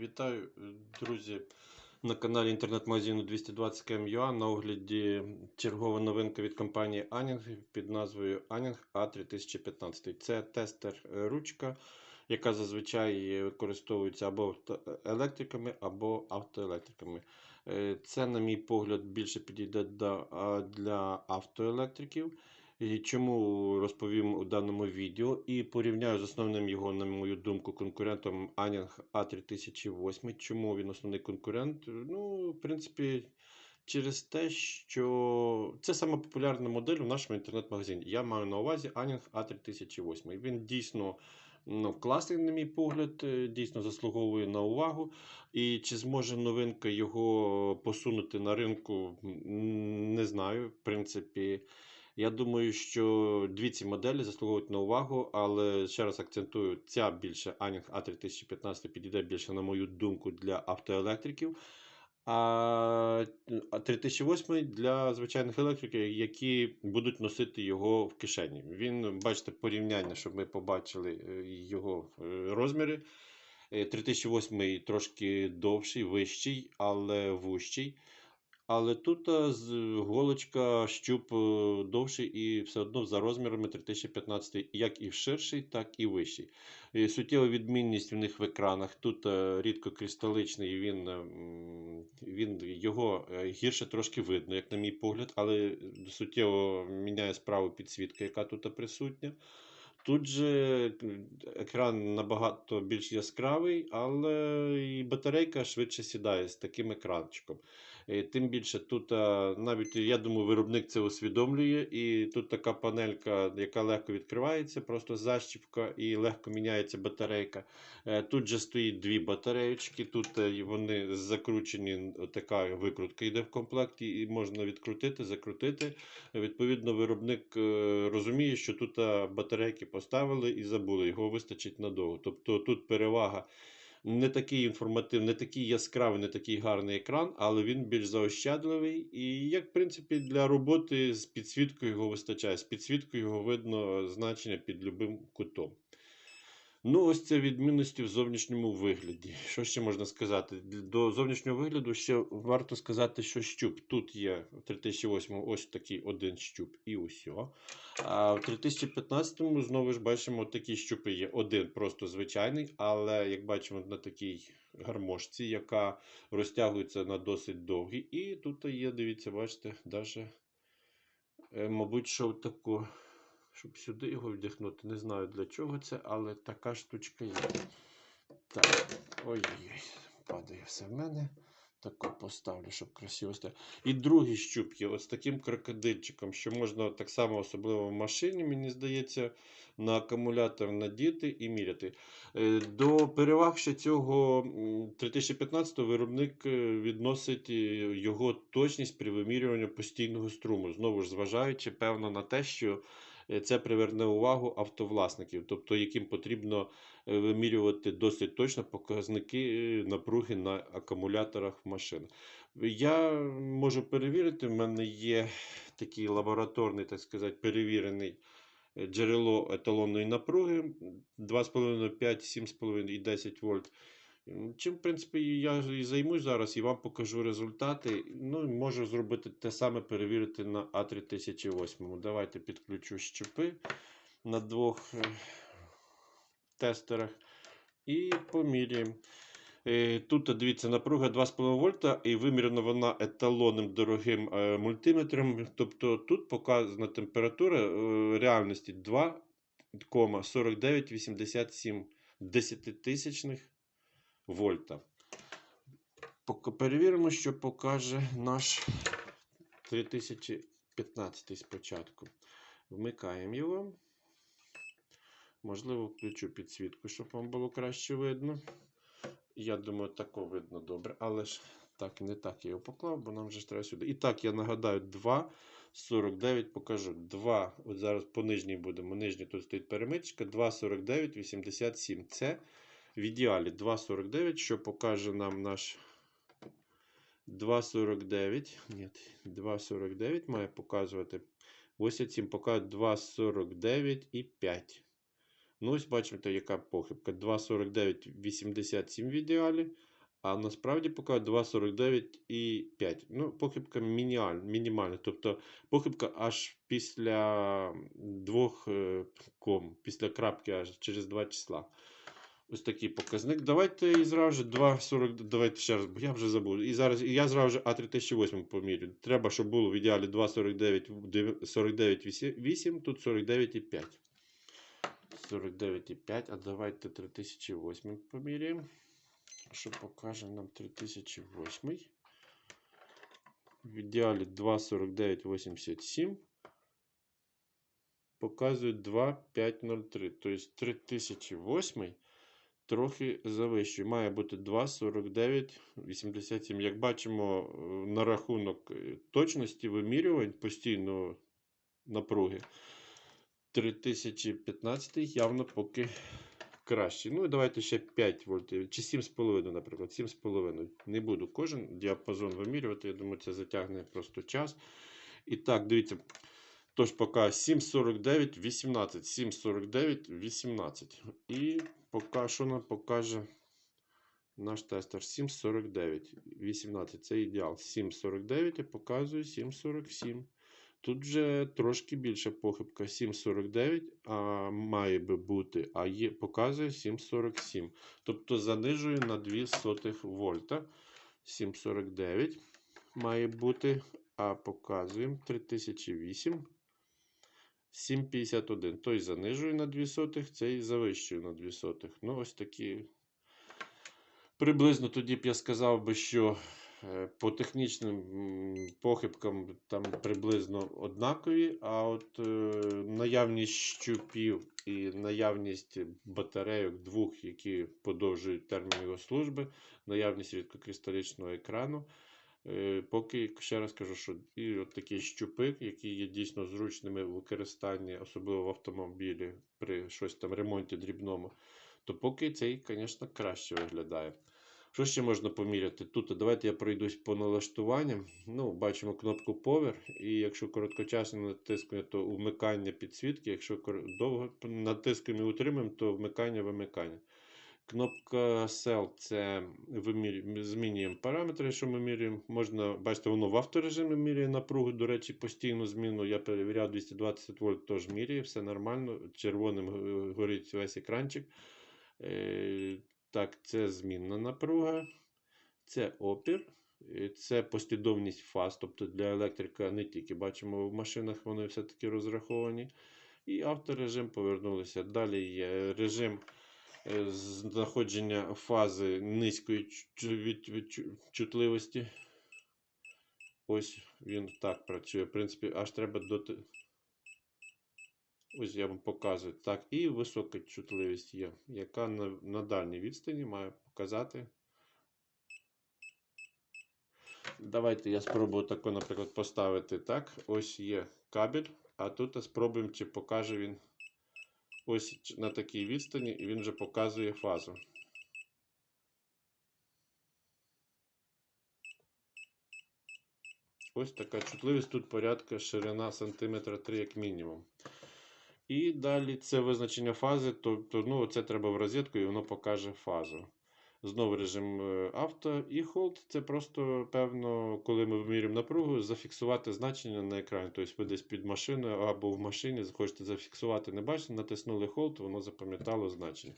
Вітаю, друзі, на каналі інтернет-магазину 220 km.ua на огляді чергова новинка від компанії Anning під назвою Anning A3015. Це тестер е, ручка, яка зазвичай використовується або електриками, або автоелектриками. Е, Це, на мій погляд, більше підійде для автоелектриків. І чому розповім у даному відео і порівняю з основним його, на мою думку, конкурентом Anning A3008. Чому він основний конкурент? Ну, в принципі, через те, що це сама популярна модель у нашому інтернет-магазині. Я маю на увазі Anning A3008. Він дійсно ну, класний, на мій погляд, е, дійсно заслуговує на увагу. І чи зможе новинка його посунути на ринку, не знаю. В принципі. Я думаю, що дві ці моделі заслуговують на увагу, але ще раз акцентую, ця більше Anning A3015 підійде більше, на мою думку, для автоелектриків. А 3008 для звичайних електриків, які будуть носити його в кишені. Він, бачите, порівняння, щоб ми побачили е, його е, розміри. Е, 3008 трошки довший, вищий, але вущий. Але тут голочка, щуп е, довший і все одно за розмірами 3015, як і ширший, так і вищий. І суттєва відмінність в них в екранах. Тут е, рідкокристаличний, він, е, він його е, гірше трошки видно, як на мій погляд, але суттєво міняє справу підсвітка, яка тут присутня. Тут же екран набагато більш яскравий, але і батарейка швидше сідає з таким екранчиком. Е, Тим більше тут навіть я думаю, виробник це усвідомлює, і тут така панелька, яка легко відкривається, просто защіпка і легко міняється батарейка. Е, Тут же стоїть дві батареєчки, тут е, вони закручені, така викрутка йде в комплекті, і можна відкрутити, закрутити. Відповідно, виробник е, розуміє, що тут батарейки поставили і забули, його вистачить надовго. Тобто тут перевага не такий інформативний, не такий яскравий, не такий гарний екран, але він більш заощадливий. І як, в принципі, для роботи з підсвіткою його вистачає. З підсвіткою його видно значення під любим кутом. Ну, ось це відмінності в зовнішньому вигляді. Що ще можна сказати? До зовнішнього вигляду ще варто сказати, що щуп. Тут є в 3008 ось такий один щуп і усьо. А в 3015-му знову ж бачимо, такі щупи є. Один просто звичайний, але як бачимо на такій гармошці, яка розтягується на досить довгий. І тут є, дивіться, бачите, даже, е, мабуть, що таку, щоб сюди його вдягнути. Не знаю для чого це, але така штучка є. Так, ой-ой-ой, падає все в мене. Тако поставлю, щоб красиво стояло. І другий щуп є ось таким крокодильчиком, що можна так само, особливо в машині, мені здається, на акумулятор надіти і міряти. Е, До переваг ще цього м, 3015 виробник е, відносить е, його точність при вимірюванні постійного струму. Знову ж зважаючи, певно, на те, що це приверне увагу автовласників, тобто яким потрібно е, вимірювати досить точно показники е, напруги на акумуляторах машин. Я можу перевірити, в мене є такий лабораторний, так сказати, перевірений е, джерело еталонної напруги 2,5, 5, 7,5 і 10 вольт. Чим, в принципі, я і займусь зараз і вам покажу результати. Ну, можу зробити те саме, перевірити на А3008. Давайте підключу щепи на двох е, тестерах і поміряємо. Е, Тут, дивіться, напруга 2,5 вольта і вимірена вона еталонним дорогим е, мультиметром. Тобто тут показана температура реальності 2,4987 десятитисячних вольта. Перевіримо, що покаже наш 3015 спочатку. Вмикаємо його. Можливо, включу підсвітку, щоб вам було краще видно. Я думаю, тако видно добре, але ж так не так я його поклав, бо нам же ж треба сюди. І так, я нагадаю, 2,49 покажу. 2, от зараз по нижній будемо. Нижній тут стоїть перемичка. 2,49,87. Це в ідеалі 2,49, що покаже нам наш 2,49. Ні, 2,49 має показувати. 87 показує 2,49 і 5. Ну, ось бачите, яка похибка. 2,49,87 в ідеалі, а насправді поки 2,49,5. Ну, похибка мінімальна, мінімальна. Тобто похибка аж після двох е, ком, після крапки аж через два числа. Ось такий показник. Давайте і зразу же 2,40. Давайте ще раз, бо я вже забув. І зараз і я зразу же А3008 помірю. Треба, щоб було в ідеалі 2,49, 49,8, тут 49,5. 49,5, а давайте 3008 поміряємо. Що покаже нам 3008. В ідеалі 2,49,87. Показує 2,503. Тобто 3008 трохи завищує. Має бути 2,49,87. Як бачимо, е, на рахунок е, точності вимірювань постійно напруги. 3015 явно поки кращий. Ну і давайте ще 5 вольтів, чи 7,5, наприклад. 7,5. Не буду кожен діапазон вимірювати. Я думаю, це затягне просто час. І так, дивіться. Тож поки 7,49, 18. 7,49, 18. І поки що нам покаже наш тестер 7,49, 18. Це ідеал. 7,49 і показує 7,47. Тут вже трошки більша похибка 7,49, а має би бути, а є, показує 7,47. Тобто занижує на 2 вольта. 7,49 має бути, а показуємо 3008. 7,51. Той занижує на 2 сотих, цей завищує на 2 сотих. Ну, ось такі. Приблизно тоді б я сказав би, що е, по технічним похибкам там приблизно однакові, а от е, наявність щупів і наявність батарейок двох, які подовжують термін його служби, наявність рідкокристалічного екрану. Е, Поки ще раз кажу, що і от такі щупи, які є дійсно зручними в використанні, особливо в автомобілі при щось там ремонті дрібному, то поки цей, звісно, краще виглядає. Що ще можна поміряти? Тут давайте я пройдусь по налаштуванням. Ну, Бачимо кнопку Power, і якщо короткочасно натискуємо, то вмикання підсвітки. Якщо довго натискуємо і утримуємо, то вмикання вимикання. Кнопка Cell це вимір... змінюємо параметри, що ми міряємо. Можна, бачите, воно в авторежимі міряє напругу, до речі, постійну зміну. Я перевіряв 220 вольт, теж міряє, все нормально. Червоним е, горить весь екранчик. Е, Так, це змінна напруга, це опір, це послідовність фаз, тобто для електрика не тільки бачимо в машинах, вони все-таки розраховані. І авторежим повернулися. Далі є режим знаходження фази низької чутливості. Ось він так працює. В принципі, аж треба доти. Ось я вам показую. Так, і висока чутливість є, яка на, на дальній відстані має показати. Давайте я спробую тако, наприклад, поставити так. Ось є кабель, а тут спробуємо, чи покаже він ось на такій відстані, і він вже показує фазу. Ось така чутливість, тут порядка ширина сантиметра 3 як мінімум. І далі це визначення фази, тобто ну, це треба в розетку і воно покаже фазу. Знову режим е, авто і hold. Це просто, певно, коли ми вимірюємо напругу, зафіксувати значення на екрані. Тобто ви десь під машиною або в машині захочете зафіксувати, не бачите, натиснули hold, воно запам'ятало значення.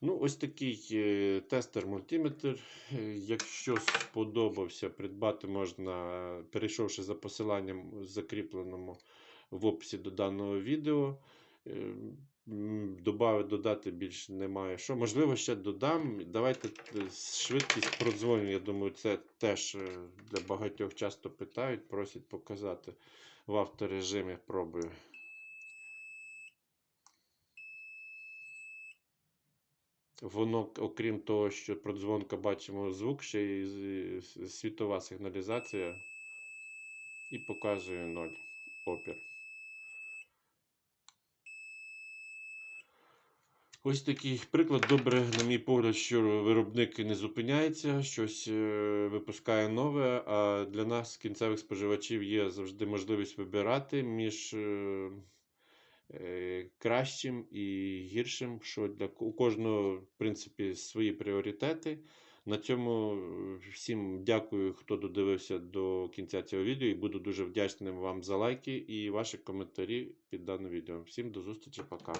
Ну, ось такий е, тестер-мультиметр. Е, Якщо сподобався, придбати можна, перейшовши за посиланням закріпленому в описі до даного відео. Добавити, додати більше немає. Що, можливо, ще додам. Давайте е, швидкість продзвоню. Я думаю, це теж е, для багатьох часто питають, просять показати в авторежимі. Пробую. Воно, окрім того, що продзвонка бачимо звук, ще й світова сигналізація і показує 0 опір. Ось такий приклад. Добре, на мій погляд, що виробник не зупиняється, щось е, випускає нове. А для нас, кінцевих споживачів, є завжди можливість вибирати між е, е, кращим і гіршим, що для у кожного, в принципі, свої пріоритети. На цьому всім дякую, хто додивився до кінця цього відео, і буду дуже вдячним вам за лайки і ваші коментарі під даним відео. Всім до зустрічі, пока.